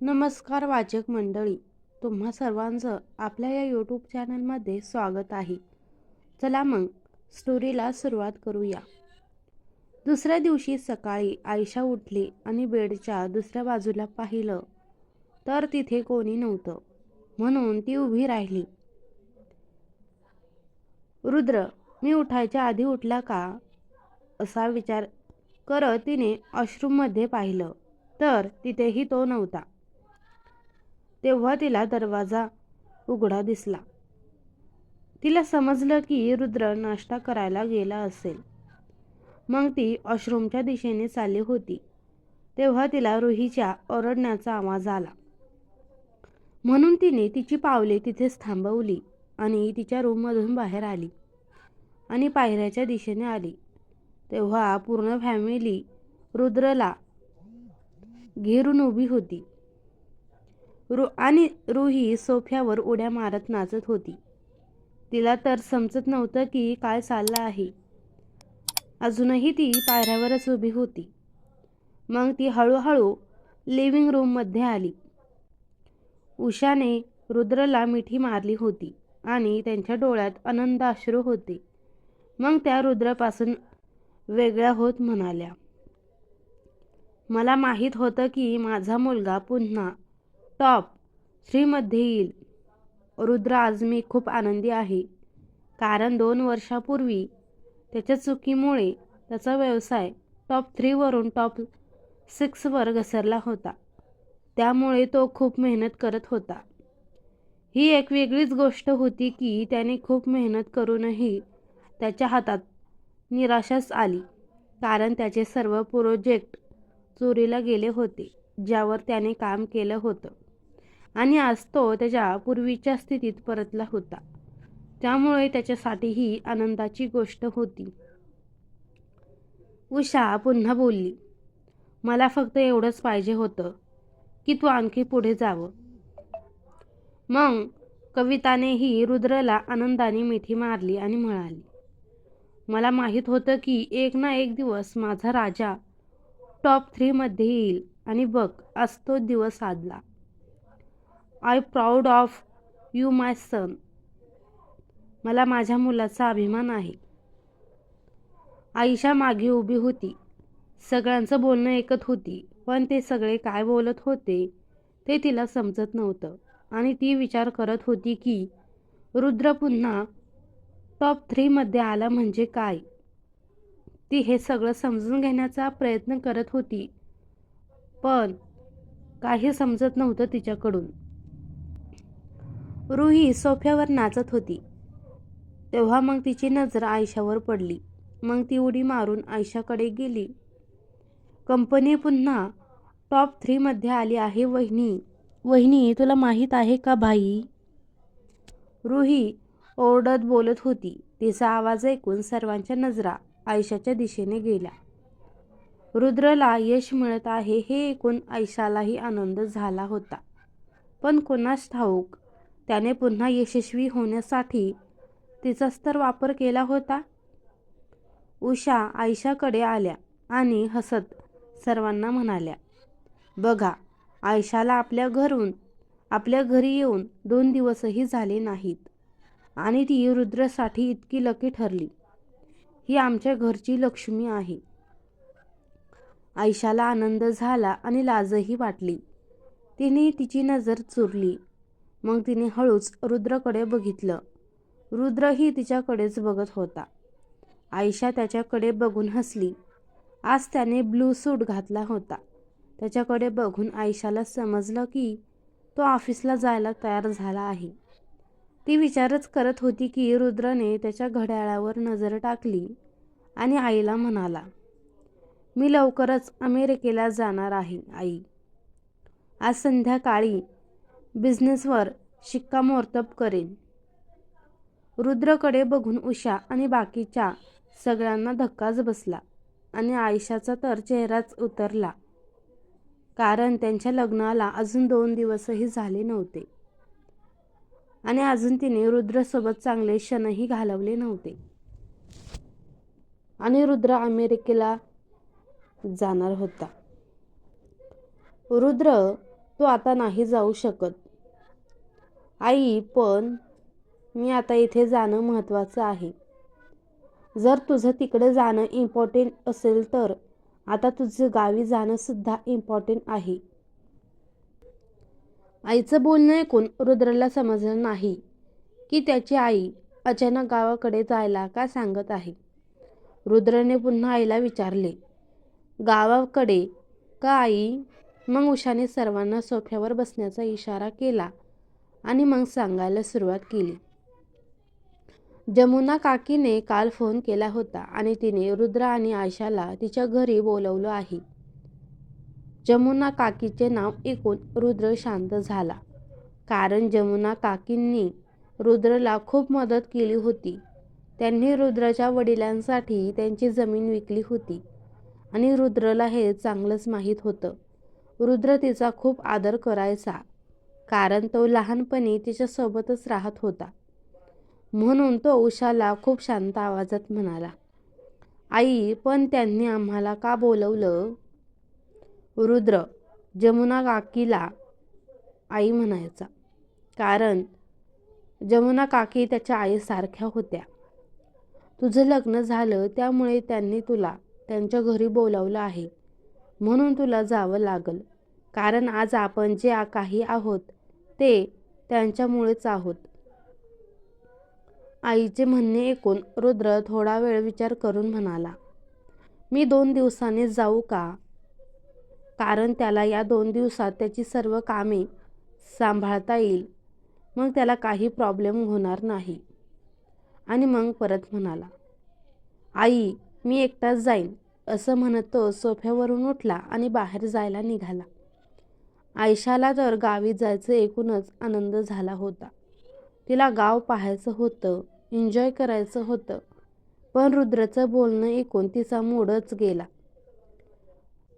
नमस्कार वाचक मंडळी तुम्हा सर्वांचं आपल्या या यूट्यूब चॅनलमध्ये स्वागत आहे. चला मग स्टोरीला सुरुवात करूया. दुसऱ्या दिवशी सकाळी आयशा उठली आणि बेडच्या दुसऱ्या बाजूला पाहिलं तर तिथे कोणी नव्हतं. म्हणून ती उभी राहिली. रुद्र मी उठायच्या आधी उठला का? असा विचार करत तिने वॉशरूममध्ये पाहिलं. तर तिथेही तो नव्हता. तेव्हा तिला दरवाजा उघडा दिसला. तिला समजलं की रुद्र नाश्ता करायला गेला असेल. मग ती वॉशरूमच्या दिशेने चालली होती. तेव्हा तिला रुहीच्या ओरडण्याचा आवाज आला. म्हणून तिने तिची पावले तिथेच थांबवली आणि तिच्या रूममधून बाहेर आली आणि पायऱ्याच्या दिशेने आली. तेव्हा पूर्ण फॅमिली रुद्रला घेरून उभी होती. रु आणि रुही सोफ्यावर उड्या मारत नाचत होती. तिला तर समजत नव्हतं की काय चाललं आहे. अजूनही ती पायऱ्यावरच उभी होती. मग ती हळूहळू लिव्हिंग रूममध्ये आली. उषाने रुद्रला मिठी मारली होती आणि त्यांच्या डोळ्यात आनंद अश्रू होते. मग त्या रुद्रापासून वेगळ्या होत म्हणाल्या मला माहीत होतं की माझा मुलगा पुन्हा टॉप थ्रीमध्ये येईल रुद्र आज मी खूप आनंदी आहे. कारण दोन वर्षापूर्वी त्याच्या चुकीमुळे त्याचा व्यवसाय टॉप थ्रीवरून टॉप सिक्सवर घसरला होता. त्यामुळे तो खूप मेहनत करत होता. ही एक वेगळीच गोष्ट होती की त्याने खूप मेहनत करूनही त्याच्या हातात निराशाच आली. कारण त्याचे सर्व प्रोजेक्ट चोरीला गेले होते ज्यावर त्याने काम केलं होतं. आणि आज तो त्याच्या पूर्वीच्या स्थितीत परतला होता. त्यामुळे त्याच्यासाठी ही आनंदाची गोष्ट होती. उषा पुन्हा बोलली मला फक्त एवढंच पाहिजे होतं की तू आणखी पुढे जावं. मग कवितानेही रुद्रला आनंदाने मिठी मारली आणि म्हणाली मला माहीत होतं की एक ना एक दिवस माझा राजा टॉप थ्रीमध्ये येईल आणि बघ आज तो दिवस साधला I proud of you my son. मला माझ्या मुलाचा अभिमान आहे. आईशा मागे उभी होती. सगळ्यांचं बोलणं ऐकत होती पण ते सगळे काय बोलत होते ते तिला समजत नव्हतं. आणि ती विचार करत होती की रुद्र पुन्हा टॉप थ्रीमध्ये आला म्हणजे काय? ती हे सगळं समजून घेण्याचा प्रयत्न करत होती पण काही समजत नव्हतं तिच्याकडून. रुही सोफ्यावर नाचत होती. तेव्हा मग तिची नजर आयशावर पडली. मग ती उडी मारून आयशाकडे गेली. कंपनी पुन्हा टॉप थ्रीमध्ये आली आहे वहिनी. वहिनी तुला माहीत आहे का भाई रुही ओरडत बोलत होती. तिचा आवाज ऐकून सर्वांच्या नजरा आयशाच्या दिशेने गेल्या. रुद्रला यश मिळत आहे हे ऐकून आयशालाही आनंद झाला होता. पण कोणास ठाऊक त्याने पुन्हा यशस्वी होण्यासाठी तिचाच तर वापर केला होता. उषा आयशाकडे आल्या आणि हसत सर्वांना म्हणाल्या बघा आयशाला आपल्या घरून आपल्या घरी येऊन दोन दिवसही झाले नाहीत आणि ती रुद्रसाठी इतकी लकी ठरली. ही आमच्या घरची लक्ष्मी आहे. आयशाला आनंद झाला आणि लाजही वाटली. तिने तिची नजर चुरली. मग तिने हळूच रुद्रकडे बघितलं. रुद्रही तिच्याकडेच बघत होता. आयशा त्याच्याकडे बघून हसली. आज त्याने ब्लू सूट घातला होता. त्याच्याकडे बघून आयशाला समजलं की तो ऑफिसला जायला तयार झाला आहे. ती विचारच करत होती की रुद्रने त्याच्या घड्याळावर नजर टाकली आणि आईला म्हणाला मी लवकरच अमेरिकेला जाणार आहे आई. आज संध्याकाळी बिझनेसवर शिक्कामोर्तब करेन. रुद्रकडे बघून उषा आणि बाकीच्या सगळ्यांना धक्काच बसला आणि आयशाचा तर चेहराच उतरला. कारण त्यांच्या लग्नाला अजून दोन दिवसही झाले नव्हते. आणि अजून तिने रुद्रसोबत चांगले क्षणही घालवले नव्हते. आणि रुद्र अमेरिकेला जाणार होता. रुद्र तो आता नाही जाऊ शकत. आई पण मी आता इथे जाणं महत्त्वाचं आहे. जर तुझं तिकडे जाणं इम्पॉर्टंट असेल तर आता तुझं गावी जाणंसुद्धा इम्पॉर्टंट आहे. आईचं बोलणं ऐकून रुद्रला समजलं नाही की त्याची आई अचानक गावाकडे जायला का सांगत आहे. रुद्रने पुन्हा आईला विचारले गावाकडे का आई? मग उषाने सर्वांना सोफ्यावर बसण्याचा इशारा केला. आणि मग सांगायला सुरुवात केली. जमुना काकीने काल फोन केला होता आणि तिने रुद्र आणि आयशाला तिच्या घरी बोलवलं आहे. जमुना काकीचे नाव ऐकून रुद्र शांत झाला. कारण जमुना काकींनी रुद्रला खूप मदत केली होती. त्यांनी रुद्रच्या वडिलांसाठी त्यांची जमीन विकली होती आणि रुद्रला हे चांगलंच माहीत होतं. रुद्र तिचा खूप आदर करायचा. कारण तो लहानपणी तिच्यासोबतच राहत होता. म्हणून तो उषाला खूप शांत आवाजात म्हणाला आई पण त्यांनी आम्हाला का बोलवलं? रुद्र जमुना काकीला आई म्हणायचा. कारण जमुना काकी त्याच्या आईसारख्या होत्या. तुझं लग्न झालं त्यामुळे त्यांनी तुला त्यांच्या घरी बोलावलं आहे. म्हणून तुला जावं लागल. कारण आज आपण जे काही आहोत ते त्यांच्यामुळेच आहोत. आईचे म्हणणे ऐकून रुद्र थोडा वेळ विचार करून म्हणाला मी दोन दिवसांनी जाऊ का? कारण त्याला या दोन दिवसात त्याची सर्व कामे सांभाळता येईल. मग त्याला काही प्रॉब्लेम होणार नाही. आणि मग परत म्हणाला आई मी एकटाच जाईन असं म्हणत तो सोफ्यावरून उठला आणि बाहेर जायला निघाला. आयशाला तर गावी जायचं एकूणच आनंद झाला होता. तिला गाव पाहायचं होतं एन्जॉय करायचं होतं पण रुद्रचं बोलणं ऐकून तिचा मूडच गेला.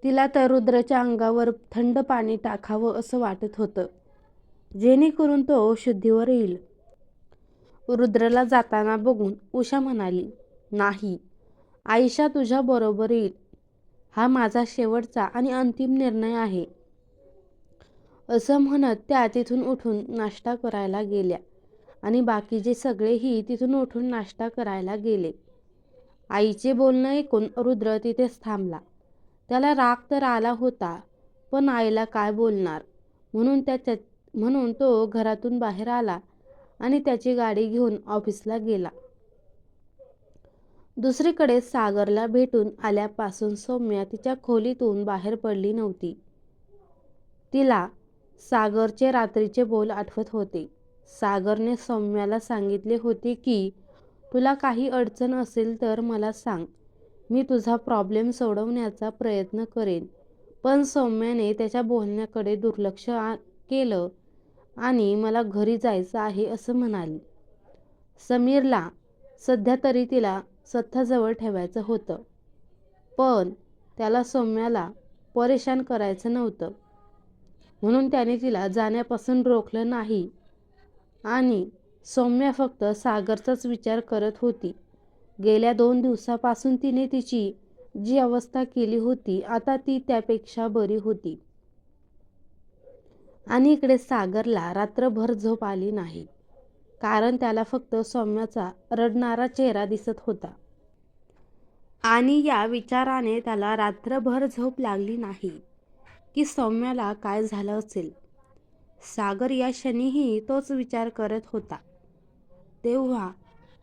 तिला तर रुद्रच्या अंगावर थंड पाणी टाकावं असं वाटत होतं. जेणेकरून तो शुद्धीवर येईल. रुद्रला जाताना बघून उषा म्हणाली नाही आयशा तुझ्याबरोबर येईल. हा माझा शेवटचा आणि अंतिम निर्णय आहे. असं म्हणत त्या तिथून उठून नाश्ता करायला गेल्या. आणि बाकीचे सगळेही तिथून उठून नाश्ता करायला गेले. आईचे बोलणं ऐकून रुद्र तिथेच थांबला. त्याला राग तर आला होता पण आईला काय बोलणार? म्हणून त्याच्या म्हणून तो घरातून बाहेर आला आणि त्याची गाडी घेऊन ऑफिसला गेला. दुसरीकडे सागरला भेटून आल्यापासून सौम्या तिच्या खोलीतून बाहेर पडली नव्हती. तिला सागरचे रात्रीचे बोल आठवत होते. सागरने सौम्याला सांगितले होते की तुला काही अडचण असेल तर मला सांग. मी तुझा प्रॉब्लेम सोडवण्याचा प्रयत्न करेन. पण सौम्याने त्याच्या बोलण्याकडे दुर्लक्ष आ- केलं आणि मला घरी जायचं आहे असं म्हणाली. समीरला सध्या तरी तिला सत्ताजवळ ठेवायचं होतं. पण त्याला सौम्याला परेशान करायचं नव्हतं. म्हणून त्याने तिला जाण्यापासून रोखलं नाही. आणि सौम्या फक्त सागरचाच विचार करत होती. गेल्या दोन दिवसापासून तिने तिची जी अवस्था केली होती आता ती त्यापेक्षा बरी होती. आणि इकडे सागरला रात्रभर झोप आली नाही कारण त्याला फक्त सौम्याचा रडणारा चेहरा दिसत होता. आणि या विचाराने त्याला रात्रभर झोप लागली नाही. की सौम्याला काय झालं असेल? सागर या क्षणीही तोच विचार करत होता. तेव्हा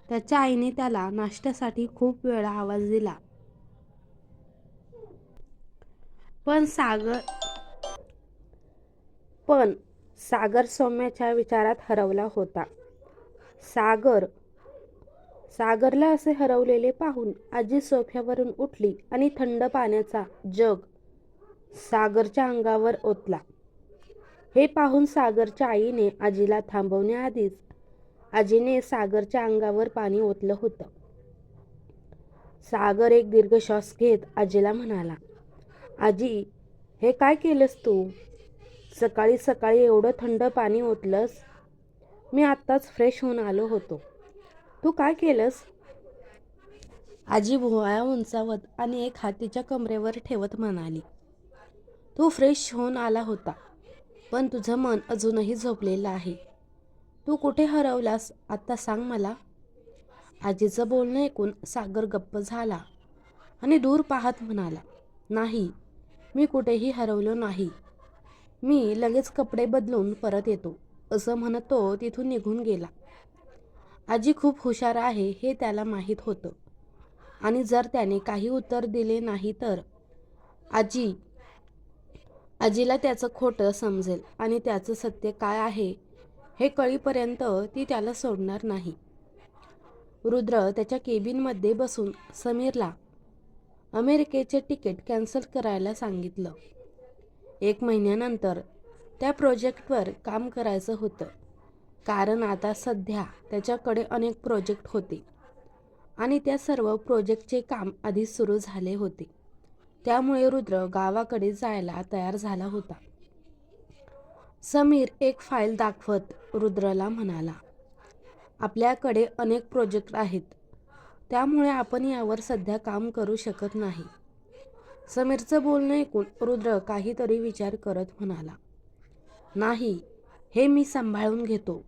त्याच्या आईने त्याला नाश्त्यासाठी खूप वेळा आवाज दिला. पण सागर पण सागर सौम्याच्या विचारात हरवला होता. सागर सागरला असे हरवलेले पाहून आजी सोफ्यावरून उठली आणि थंड पाण्याचा जग सागरच्या अंगावर ओतला. हे पाहून सागरच्या आईने आजीला थांबवण्याआधीच आजीने सागरच्या अंगावर पाणी ओतलं होतं. सागर एक दीर्घ श्वास घेत आजीला म्हणाला आजी हे काय केलंस तू? सकाळी सकाळी एवढं थंड पाणी ओतलंस? मी आत्ताच फ्रेश होऊन आलो होतो. तू काय केलंस? आजी भुवाया उंचावत आणि एक हातीच्या कमरेवर ठेवत म्हणाली तू फ्रेश होऊन आला होता. पण तुझं मन अजूनही झोपलेलं आहे. तू कुठे हरवलास आत्ता सांग मला. आजीचं बोलणं ऐकून सागर गप्प झाला आणि दूर पाहत म्हणाला नाही मी कुठेही हरवलो नाही. मी लगेच कपडे बदलून परत येतो असं म्हणत तो तिथून निघून गेला. आजी खूप हुशार आहे हे त्याला माहीत होतं. आणि जर त्याने काही उत्तर दिले नाही तर आजी आजीला त्याचं खोटं समजेल आणि त्याचं सत्य काय आहे हे कळीपर्यंत ती त्याला सोडणार नाही. रुद्र त्याच्या केबिनमध्ये बसून समीरला अमेरिकेचे तिकीट कॅन्सल करायला सांगितलं. एक महिन्यानंतर त्या प्रोजेक्टवर काम करायचं होतं. कारण आता सध्या त्याच्याकडे अनेक प्रोजेक्ट होते. आणि त्या सर्व प्रोजेक्टचे काम आधीच सुरू झाले होते. त्यामुळे रुद्र गावाकडे जायला तयार झाला होता. समीर एक फाईल दाखवत रुद्रला म्हणाला आपल्याकडे अनेक प्रोजेक्ट आहेत. त्यामुळे आपण यावर सध्या काम करू शकत नाही. समीरचं बोलणं ऐकून रुद्र काहीतरी विचार करत म्हणाला नाही हे मी सांभाळून घेतो.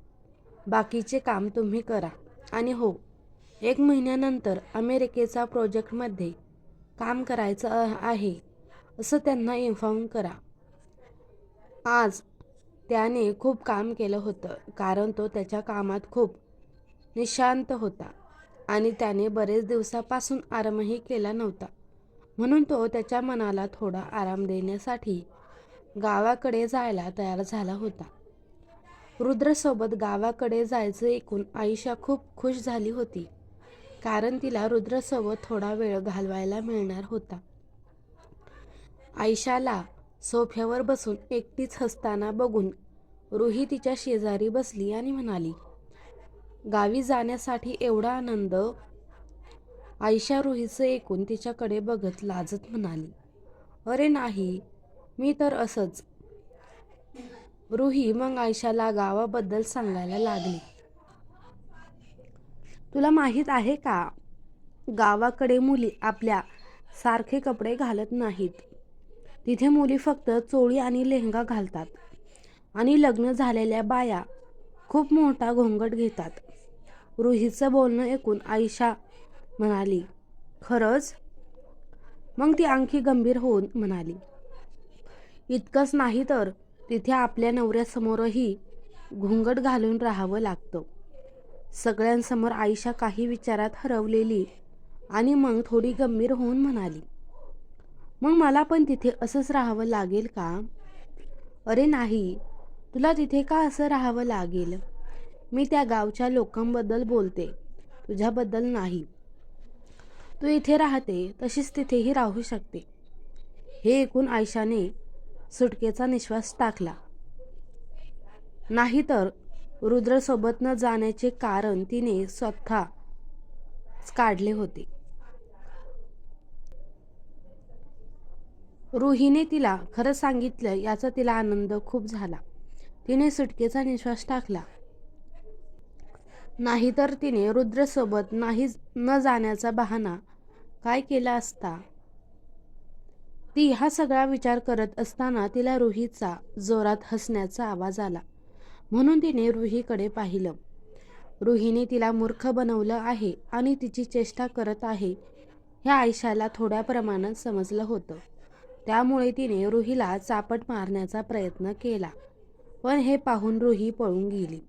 बाकीचे काम तुम्ही करा. आणि हो एक महिन्यानंतर अमेरिकेचा प्रोजेक्टमध्ये काम करायचं आहे असं त्यांना इन्फॉर्म करा. आज त्याने खूप काम केलं होतं कारण तो त्याच्या कामात खूप निशांत होता आणि त्याने बरेच दिवसापासून आरामही केला नव्हता. म्हणून तो त्याच्या मनाला थोडा आराम देण्यासाठी गावाकडे जायला तयार झाला होता. रुद्रसोबत गावाकडे जायचं ऐकून आयुषा खूप खुश झाली होती. कारण तिला रुद्रसोबत थोडा वेळ घालवायला मिळणार होता. आयशाला सोफ्यावर बसून एकटीच हसताना बघून रुही तिच्या शेजारी बसली आणि म्हणाली गावी जाण्यासाठी एवढा आनंद. आयशा रुहीचं ऐकून तिच्याकडे बघत लाजत म्हणाली अरे नाही मी तर असंच. रुही मग आयशाला गावाबद्दल सांगायला लागली. तुला माहीत आहे का? गावाकडे मुली आपल्या सारखे कपडे घालत नाहीत. तिथे मुली फक्त चोळी आणि लेहंगा घालतात आणि लग्न झालेल्या बाया खूप मोठा घोंगट घेतात. रोहितचं बोलणं ऐकून आयशा म्हणाली खरंच? मग ती आणखी गंभीर होऊन म्हणाली इतकंच नाही तर तिथे आपल्या नवऱ्यासमोरही घुंगट घालून राहावं लागतं. सगळ्यांसमोर आयशा काही विचारात हरवलेली आणि मग थोडी गंभीर होऊन म्हणाली मग मला पण तिथे असंच राहावं लागेल का? अरे नाही तुला तिथे का असं राहावं लागेल? मी त्या गावच्या लोकांबद्दल बोलते तुझ्याबद्दल नाही. तू इथे राहते तशीच तिथेही राहू शकते. हे ऐकून आयशाने सुटकेचा निश्वास टाकला. नाहीतर रुद्रसोबत न जाण्याचे कारण तिने स्वतः काढले होते. रुहीने तिला खरं सांगितलं याचा तिला आनंद खूप झाला. तिने सुटकेचा निश्वास टाकला. नाहीतर तिने रुद्रसोबत नाही न जाण्याचा बहाणा काय केला असता? ती हा सगळा विचार करत असताना तिला रुहीचा जोरात हसण्याचा आवाज आला. म्हणून तिने रुहीकडे पाहिलं. रुहीने तिला मूर्ख बनवलं आहे आणि तिची चेष्टा करत आहे हे आयशाला थोड्या प्रमाणात समजलं होतं. त्यामुळे तिने रुहीला चापट मारण्याचा प्रयत्न केला पण हे पाहून रुही पळून गेली.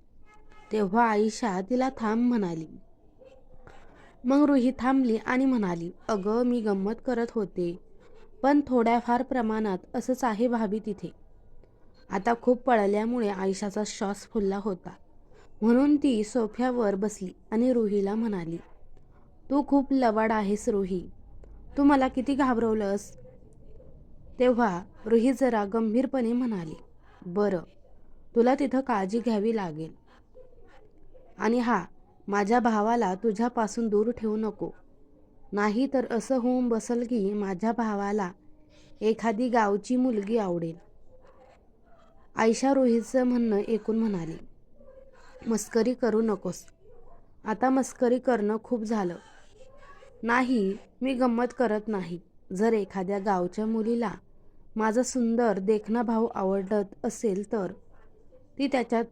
तेव्हा आयशा तिला थांब म्हणाली. मग रुही थांबली आणि म्हणाली अगं मी गंमत करत होते पण थोड्याफार प्रमाणात असंच आहे भाभी तिथे. आता खूप पळल्यामुळे आयशाचा श्वास फुलला होता. म्हणून ती सोफ्यावर बसली आणि रुहीला म्हणाली तू खूप लवाड आहेस रुही. तू मला किती घाबरवलंस? तेव्हा रुही जरा गंभीरपणे म्हणाली बरं तुला तिथं काळजी घ्यावी लागेल. आणि हा माझ्या भावाला तुझ्यापासून दूर ठेवू नको. नाही तर असं होऊन बसल की माझ्या भावाला एखादी गावची मुलगी आवडेल. आयशा रोहितचं म्हणणं ऐकून म्हणाली मस्करी करू नकोस. आता मस्करी करणं खूप झालं. नाही मी गंमत करत नाही. जर एखाद्या गावच्या मुलीला माझा सुंदर देखणा भाऊ आवडत असेल तर ती त्याच्यात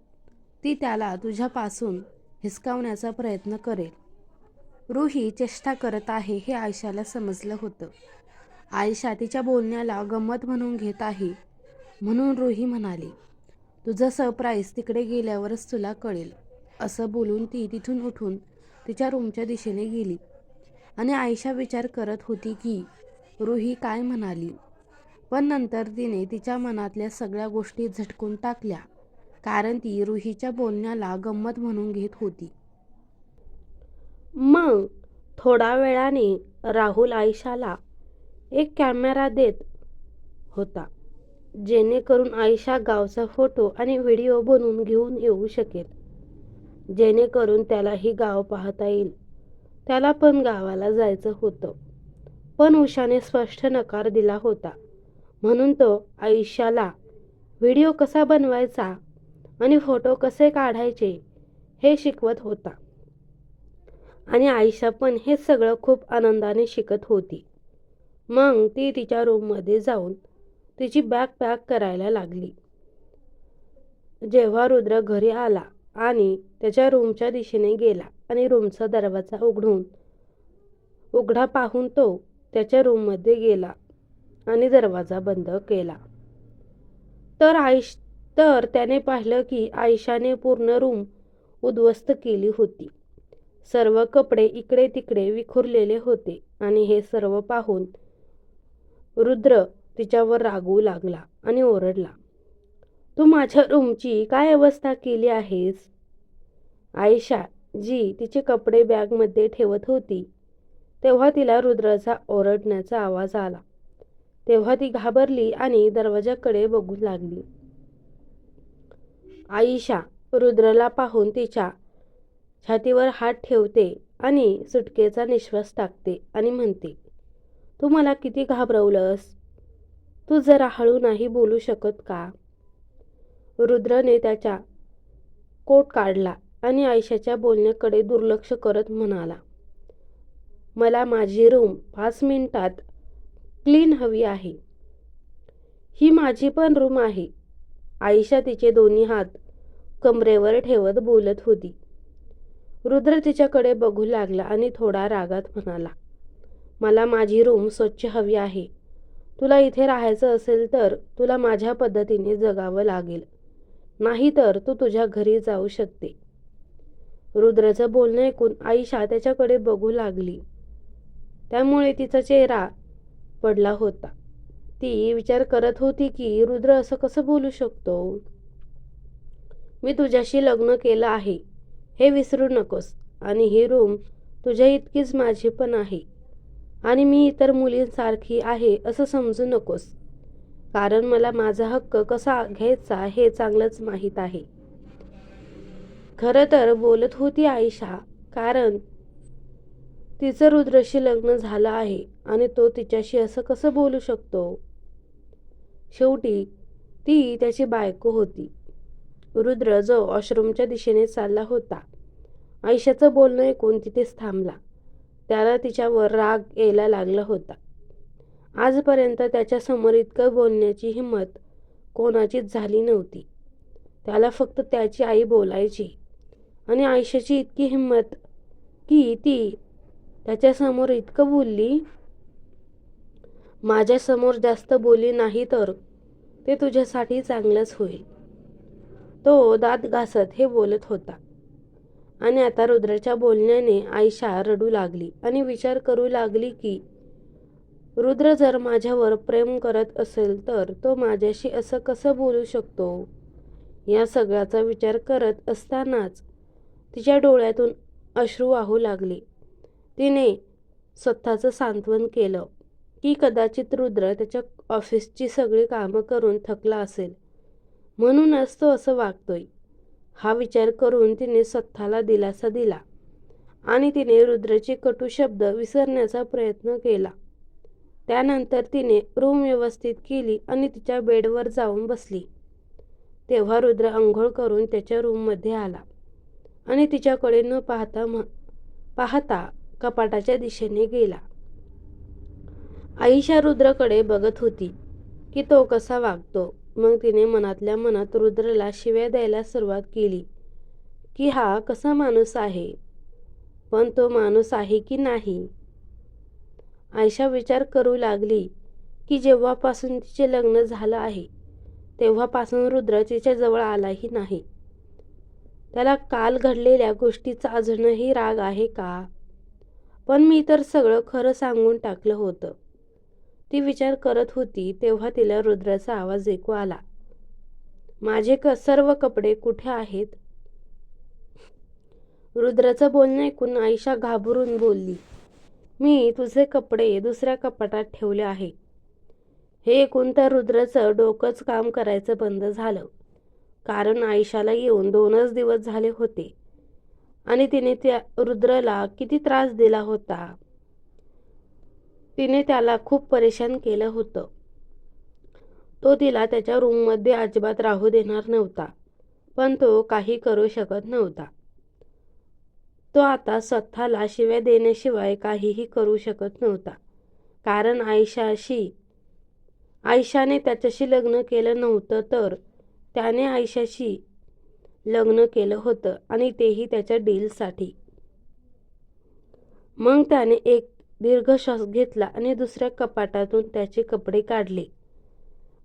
ती त्याला तुझ्यापासून हिसकावण्याचा प्रयत्न करेल. रुही चेष्टा करत आहे हे आयशाला समजलं होतं. आयशा तिच्या बोलण्याला गंमत म्हणून घेत आहे. म्हणून रुही म्हणाली तुझं सरप्राईज तिकडे गेल्यावरच तुला कळेल. असं बोलून ती तिथून उठून तिच्या रूमच्या दिशेने गेली. आणि आयशा विचार करत होती की रुही काय म्हणाली? पण नंतर तिने तिच्या मनातल्या सगळ्या गोष्टी झटकून टाकल्या कारण ती रुहीच्या बोलण्याला गंमत म्हणून घेत होती. मग थोडा वेळाने राहुल आयशाला एक कॅमेरा देत होता. जेणेकरून आयशा गावचा फोटो आणि व्हिडिओ बनवून घेऊन येऊ शकेल. जेणेकरून त्यालाही गाव पाहता येईल. त्याला पण गावाला जायचं होतं. पण उषाने स्पष्ट नकार दिला होता. म्हणून तो आयुष्याला व्हिडिओ कसा बनवायचा आणि फोटो कसे काढायचे हे शिकवत होता. आणि आयशा पण हे सगळं खूप आनंदाने शिकत होती. मग ती तिच्या रूममध्ये जाऊन तिची बॅग पॅक करायला लागली. जेव्हा रुद्र घरी आला आणि त्याच्या रूमच्या दिशेने गेला आणि रूमचा दरवाजा उघडून उघडा पाहून तो त्याच्या रूममध्ये गेला आणि दरवाजा बंद केला. तर आईश तर त्याने पाहिलं की आयशाने पूर्ण रूम उद्ध्वस्त केली होती. सर्व कपडे इकडे तिकडे विखुरलेले होते आणि हे सर्व पाहून रुद्र तिच्यावर रागवू लागला आणि ओरडला तू माझ्या रूमची काय अवस्था केली आहेस? आयशा जी तिचे कपडे बॅगमध्ये ठेवत होती तेव्हा तिला रुद्राचा ओरडण्याचा आवाज आला. तेव्हा ती घाबरली आणि दरवाजाकडे बघू लागली. आईशा रुद्रला पाहून तिच्या छातीवर हात ठेवते आणि सुटकेचा निश्वास टाकते आणि म्हणते तू मला किती घाबरवलंस? तू जरा हळू नाही बोलू शकत का? रुद्रने त्याच्या कोट काढला आणि आयशाच्या बोलण्याकडे दुर्लक्ष करत म्हणाला मला माझी रूम पाच मिनिटात क्लीन हवी आहे. ही माझी पण रूम आहे. आयशा तिचे दोन्ही हात कमरेवर ठेवत बोलत होती. रुद्र तिच्याकडे बघू लागला आणि थोडा रागात म्हणाला मला माझी रूम स्वच्छ हवी आहे. तुला इथे राहायचं असेल तर तुला माझ्या पद्धतीने जगावं लागेल. नाहीतर तू तुझ्या घरी जाऊ शकते. रुद्राचं बोलणं ऐकून आईशा त्याच्याकडे बघू लागली. त्यामुळे तिचा चेहरा पडला होता. ती विचार करत होती की रुद्र असं कसं बोलू शकतो? मी तुझ्याशी लग्न केलं आहे. हे विसरू नकोस. आणि ही रूम तुझ्या इतकीच माझी पण आहे. आणि मी इतर मुलींसारखी आहे असं समजू नकोस. कारण मला माझा हक्क कसा घ्यायचा हे चांगलंच माहीत आहे. खरं तर बोलत होती आयशा कारण तिचं रुद्रशी लग्न झालं आहे आणि तो तिच्याशी असं कसं बोलू शकतो? शेवटी ती त्याची बायको होती. रुद्र जो आश्रमच्या दिशेने चालला होता. आयशाचं बोलणं ऐकून तिथेच थांबला. त्याला तिच्यावर राग यायला लागला होता. आजपर्यंत त्याच्यासमोर इतकं बोलण्याची हिंमत कोणाचीच झाली नव्हती. त्याला फक्त त्याची आई बोलायची आणि आयुष्याची इतकी हिंमत की ती त्याच्यासमोर इतकं बोलली माझ्यासमोर जास्त बोली नाही तर ते तुझ्यासाठी चांगलंच होईल. तो दात घासत हे बोलत होता. आणि आता रुद्राच्या बोलण्याने आयशा रडू लागली आणि विचार करू लागली की रुद्र जर माझ्यावर प्रेम करत असेल तर तो माझ्याशी असं कसं बोलू शकतो? या सगळ्याचा विचार करत असतानाच तिच्या डोळ्यातून अश्रू वाहू लागले. तिने स्वतःचं सांत्वन केलं की कदाचित रुद्र त्याच्या ऑफिसची सगळी कामं करून थकला असेल. म्हणूनच तो असं वागतोय. हा विचार करून तिने स्वतःला दिलासा दिला आणि तिने रुद्रचे कटू शब्द विसरण्याचा प्रयत्न केला. त्यानंतर तिने रूम व्यवस्थित केली आणि तिच्या बेडवर जाऊन बसली. तेव्हा रुद्र आंघोळ करून त्याच्या रूममध्ये आला आणि तिच्याकडे न पाहता म्ह पाहता कपाटाच्या दिशेने गेला. आईशा रुद्रकडे बघत होती की तो कसा वागतो. मग तिने मनातल्या मनात रुद्रला शिव्या द्यायला सुरुवात केली की हा कसा माणूस आहे? पण तो माणूस आहे की नाही? आयशा विचार करू लागली की जेव्हापासून तिचे लग्न झालं आहे तेव्हापासून रुद्र तिच्या जवळ आलाही नाही. त्याला काल घडलेल्या गोष्टीचा अजूनही राग आहे का? पण मी तर सगळं खरं सांगून टाकलं होतं. ती विचार करत होती तेव्हा तिला रुद्राचा आवाज ऐकू आला. माझे क सर्व कपडे कुठे आहेत? रुद्राचं बोलणं ऐकून आयशा घाबरून बोलली. मी तुझे कपडे दुसऱ्या कपाटात ठेवले आहे. हे ऐकून तर रुद्राचं डोकंच काम करायचं बंद झालं. कारण आयशाला येऊन दोनच दिवस झाले होते. आणि तिने त्या रुद्रला किती त्रास दिला होता? तिने त्याला खूप परेशान केलं होतं. तो तिला त्याच्या रूममध्ये अजिबात राहू देणार नव्हता पण तो काही करू शकत नव्हता. तो आता स्वतःला शिव्या देण्याशिवाय काहीही करू शकत नव्हता कारण आयशाशी आयशाने त्याच्याशी लग्न केलं नव्हतं तर त्याने आयशाशी लग्न केलं होतं आणि तेही त्याच्या डीलसाठी मग त्याने एक दीर्घ श्वास घेतला आणि दुसऱ्या कपाटातून त्याचे कपडे काढले.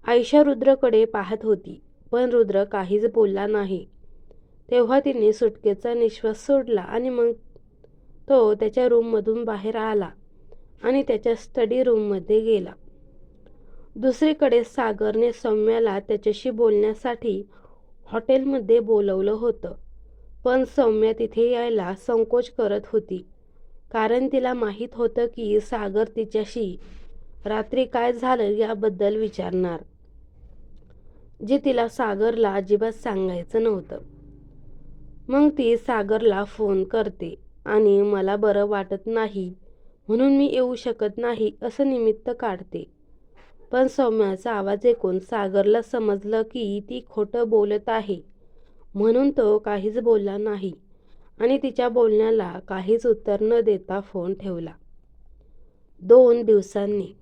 आयशा रुद्रकडे पाहत होती पण रुद्र काहीच बोलला नाही. तेव्हा तिने सुटकेचा निश्वास सोडला आणि मग तो त्याच्या रूममधून बाहेर आला आणि त्याच्या स्टडी रूममध्ये गेला. दुसरीकडे सागरने सौम्याला त्याच्याशी बोलण्यासाठी हॉटेलमध्ये बोलवलं होतं पण सौम्या तिथे यायला संकोच करत होती. कारण तिला माहीत होतं की सागर तिच्याशी रात्री काय झालं याबद्दल विचारणार जे तिला सागरला अजिबात सांगायचं नव्हतं. मग ती सागरला फोन करते आणि मला बरं वाटत नाही म्हणून मी येऊ शकत नाही असं निमित्त काढते. पण सौम्याचा आवाज ऐकून सागरला समजलं की ती खोटं बोलत आहे म्हणून तो काहीच बोलला नाही. आणि तिच्या बोलण्याला काहीच उत्तर न देता फोन ठेवला. दोन दिवसांनी.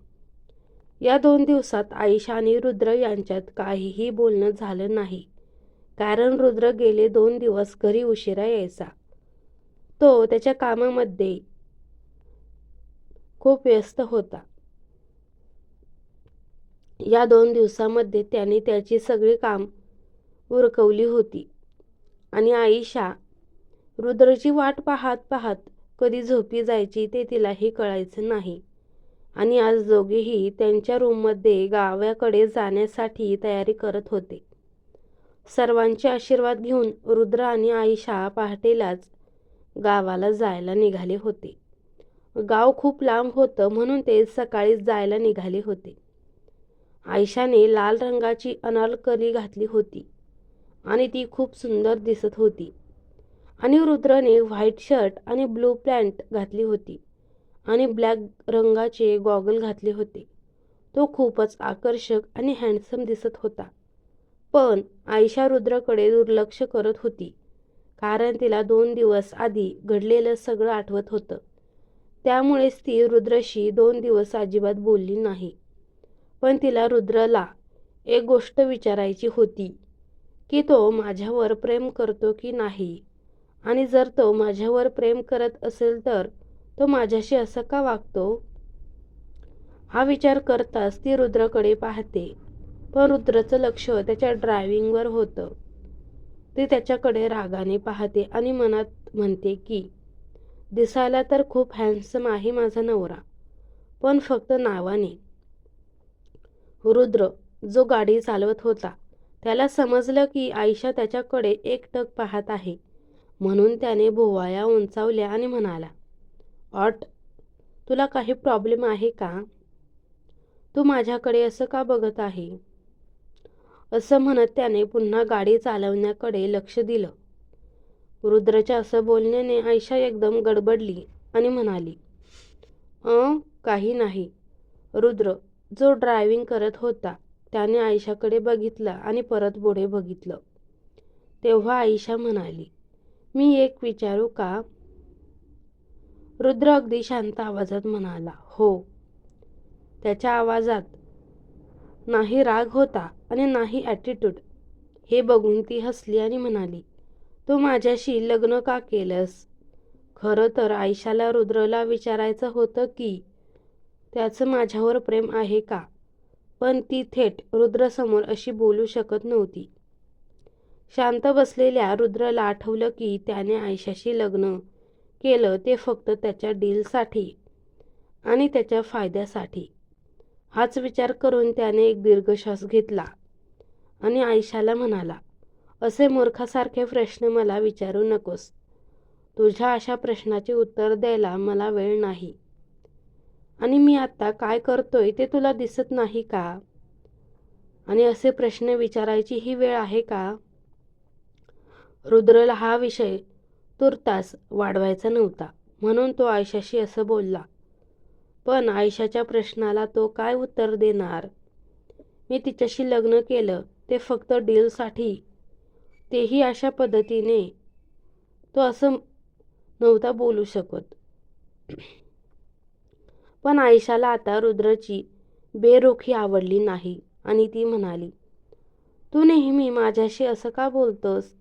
या दोन दिवसात आईशा आणि रुद्र यांच्यात काहीही बोलणं झालं नाही. कारण रुद्र गेले दोन दिवस घरी उशिरा यायचा. तो त्याच्या कामामध्ये खूप व्यस्त होता. या दोन दिवसामध्ये त्याने त्याची सगळी काम उरकवली होती. आणि आईशा रुद्रची वाट पाहत पाहत कधी झोपी जायची ते तिलाही कळायचं नाही. आणि आज दोघेही त्यांच्या रूममध्ये गावाकडे जाण्यासाठी तयारी करत होते. सर्वांचे आशीर्वाद घेऊन रुद्र आणि आईशा पहाटेलाच गावाला जायला निघाले होते. गाव खूप लांब होतं म्हणून ते सकाळीच जायला निघाले होते. आयशाने लाल रंगाची अनारकली घातली होती आणि ती खूप सुंदर दिसत होती. आणि व्हाईट शर्ट आणि ब्लू पॅन्ट घातली होती आणि ब्लॅक रंगाचे गॉगल घातले होते. तो खूपच आकर्षक आणि हँडसम दिसत होता. पण आयशा रुद्रकडे दुर्लक्ष करत होती कारण तिला दोन दिवस आधी घडलेलं सगळं आठवत होतं. त्यामुळेच ती रुद्रशी दोन दिवस अजिबात बोलली नाही. पण तिला रुद्रला एक गोष्ट विचारायची होती की तो माझ्यावर प्रेम करतो की नाही? आणि जर तो माझ्यावर प्रेम करत असेल तर तो माझ्याशी असं का वागतो? हा विचार करताच ती रुद्रकडे पाहते. पण रुद्रचं लक्ष त्याच्या ड्रायव्हिंगवर होतं. ती त्याच्याकडे रागाने पाहते आणि मनात म्हणते की दिसायला तर खूप हँडसम आहे माझा नवरा पण फक्त नावाने. रुद्र जो गाडी चालवत होता त्याला समजलं की आयशा त्याच्याकडे एकटक पाहत आहे. म्हणून त्याने भोवाया उंचावल्या आणि म्हणाला ऑट तुला काही प्रॉब्लेम आहे का? तू माझ्याकडे असं का बघत आहे? असं म्हणत त्याने पुन्हा गाडी चालवण्याकडे लक्ष दिलं. रुद्रच्या असं बोलण्याने आयशा एकदम गडबडली आणि म्हणाली अ काही नाही. रुद्र जो ड्रायव्हिंग करत होता त्याने आयशाकडे बघितलं आणि परत पुढे बघितलं. तेव्हा आयशा म्हणाली मी एक विचारू का? रुद्र अगदी शांत आवाजात म्हणाला हो. त्याच्या आवाजात नाही राग होता आणि नाही ॲटिट्यूड हे बघून ती हसली आणि म्हणाली तू माझ्याशी लग्न का केलंस? खरं तर आयशाला रुद्रला विचारायचं होतं की त्याचं माझ्यावर प्रेम आहे का? पण ती थेट रुद्रसमोर अशी बोलू शकत नव्हती. शांत बसलेल्या रुद्रला आठवलं की त्याने आयशाशी लग्न केलं ते फक्त त्याच्या डीलसाठी आणि त्याच्या फायद्यासाठी. हाच विचार करून त्याने एक दीर्घश्वास घेतला आणि आयशाला म्हणाला असे मूर्खासारखे प्रश्न मला विचारू नकोस. तुझ्या अशा प्रश्नाचे उत्तर द्यायला मला वेळ नाही. आणि मी आत्ता काय करतोय ते तुला दिसत नाही का? आणि असे प्रश्न विचारायची ही वेळ आहे का? रुद्रला हा विषय तुर्तास वाढवायचा नव्हता. म्हणून तो आयशाशी असं बोलला पण आयशाच्या प्रश्नाला तो काय उत्तर देणार? मी तिच्याशी लग्न केलं ते फक्त डीलसाठी. तेही अशा पद्धतीने. तो असं नव्हता बोलू शकत. पण आयशाला आता रुद्रची बेरोखी आवडली नाही आणि ती म्हणाली तू नेहमी माझ्याशी असं का बोलतोस?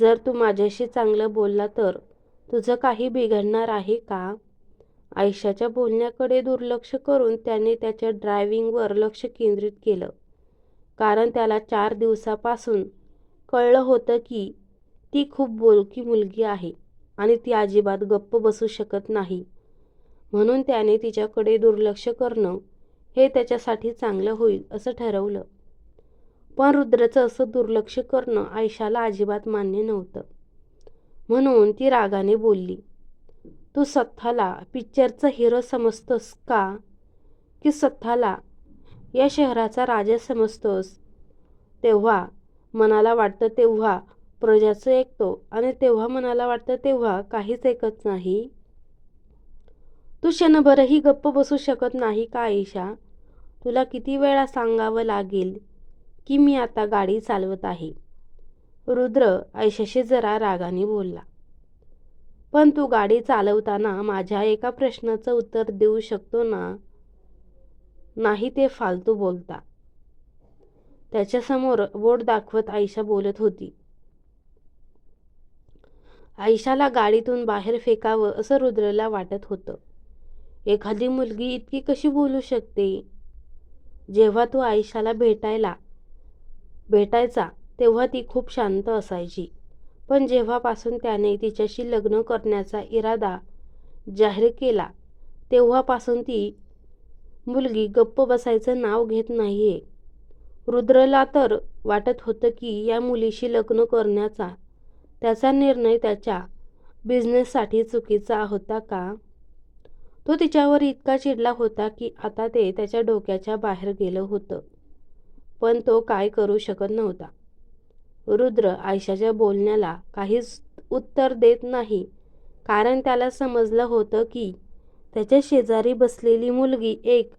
जर तू माझ्याशी चांगलं बोलला तर तुझं काही बिघडणार आहे का? आयशाच्या बोलण्याकडे दुर्लक्ष करून त्याने त्याच्या ड्रायव्हिंगवर लक्ष केंद्रित केलं. कारण त्याला चार दिवसापासून कळलं होतं की ती खूप बोलकी मुलगी आहे आणि ती अजिबात गप्प बसू शकत नाही. म्हणून त्याने तिच्याकडे दुर्लक्ष करणं हे त्याच्यासाठी चांगलं होईल असं ठरवलं. पण रुद्राचं असं दुर्लक्ष करणं आयशाला अजिबात मान्य नव्हतं. म्हणून ती रागाने बोलली तू स्वतःला पिक्चरचं हिरो समजतोस का? की स्वतःला या शहराचा राजा समजतोस? तेव्हा मनाला वाटतं तेव्हा प्रजाचं ऐकतो आणि तेव्हा मनाला वाटतं तेव्हा काहीच ऐकत नाही. तू क्षणभरही गप्प बसू शकत नाही का आयशा? तुला किती वेळा सांगावं लागेल? की मी आता गाडी चालवत आहे. रुद्र आयशाशी जरा रागाने बोलला. पण तू गाडी चालवताना माझ्या एका प्रश्नाचं उत्तर देऊ शकतो ना? नाही ते फालतू बोलता. त्याच्यासमोर बोट दाखवत आयशा बोलत होती. आयशाला गाडीतून बाहेर फेकावं असं रुद्रला वाटत होतं. एखादी मुलगी इतकी कशी बोलू शकते? जेव्हा तो आयशाला भेटायला भेटायचा तेव्हा ती खूप शांत असायची. पण जेव्हापासून त्याने तिच्याशी लग्न करण्याचा इरादा जाहीर केला तेव्हापासून ती मुलगी गप्प बसायचं नाव घेत नाही आहे रुद्रला तर वाटत होतं की या मुलीशी लग्न करण्याचा त्याचा निर्णय त्याच्या बिझनेससाठी चुकीचा होता का? तो तिच्यावर इतका चिडला होता की आता ते त्याच्या डोक्याच्या बाहेर गेलं होतं. पण तो काय करू शकत नव्हता. रुद्र आयशाच्या बोलण्याला काहीच उत्तर देत नाही कारण त्याला समजलं होतं की त्याच्या शेजारी बसलेली मुलगी एक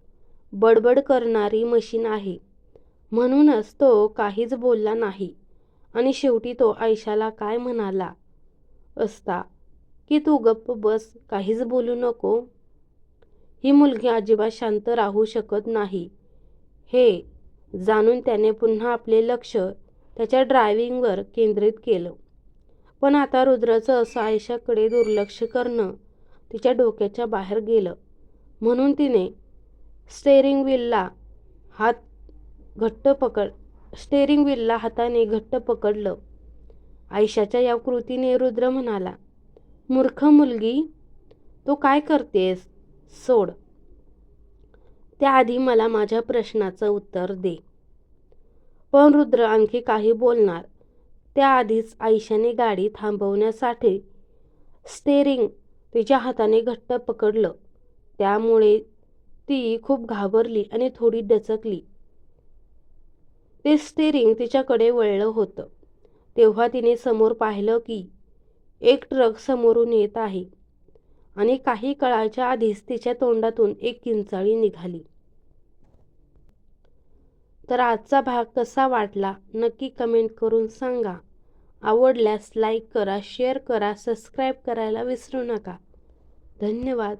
बडबड करणारी मशीन आहे. म्हणूनच तो काहीच बोलला नाही आणि शेवटी तो आयशाला काय म्हणाला? असता की तू गप्प बस काहीच बोलू नको. ही मुलगी अजिबात शांत राहू शकत नाही. हे जाणून त्याने पुन्हा आपले लक्ष त्याच्या ड्रायव्हिंगवर केंद्रित केलं. पण आता रुद्राचं असं आयशाकडे दुर्लक्ष करणं तिच्या डोक्याच्या बाहेर गेलं. म्हणून तिने स्टेअरिंग व्हीलला हात घट्ट पकड स्टेअरिंग व्हीलला हाताने घट्ट पकडलं. आयशाच्या या कृतीने रुद्र म्हणाला मूर्ख मुलगी तू काय करतेस? सोड. त्याआधी मला माझ्या प्रश्नाचं उत्तर दे. पण रुद्र आणखी काही बोलणार. त्याआधीच आयशाने गाडी थांबवण्यासाठी स्टेअरिंग तिच्या हाताने घट्ट पकडलं. त्यामुळे ती खूप घाबरली आणि थोडी डचकली. ते स्टेअरिंग तिच्याकडे वळलं होतं. तेव्हा तिने समोर पाहिलं की एक ट्रक समोरून येत आहे. आणि काही काळाच्या आधीच तिच्या तोंडातून एक किंचाळी निघाली. तर आजचा भाग कसा वाटला नक्की कमेंट करून सांगा. आवडल्यास लाईक करा शेअर करा सबस्क्राईब करायला विसरू नका. धन्यवाद.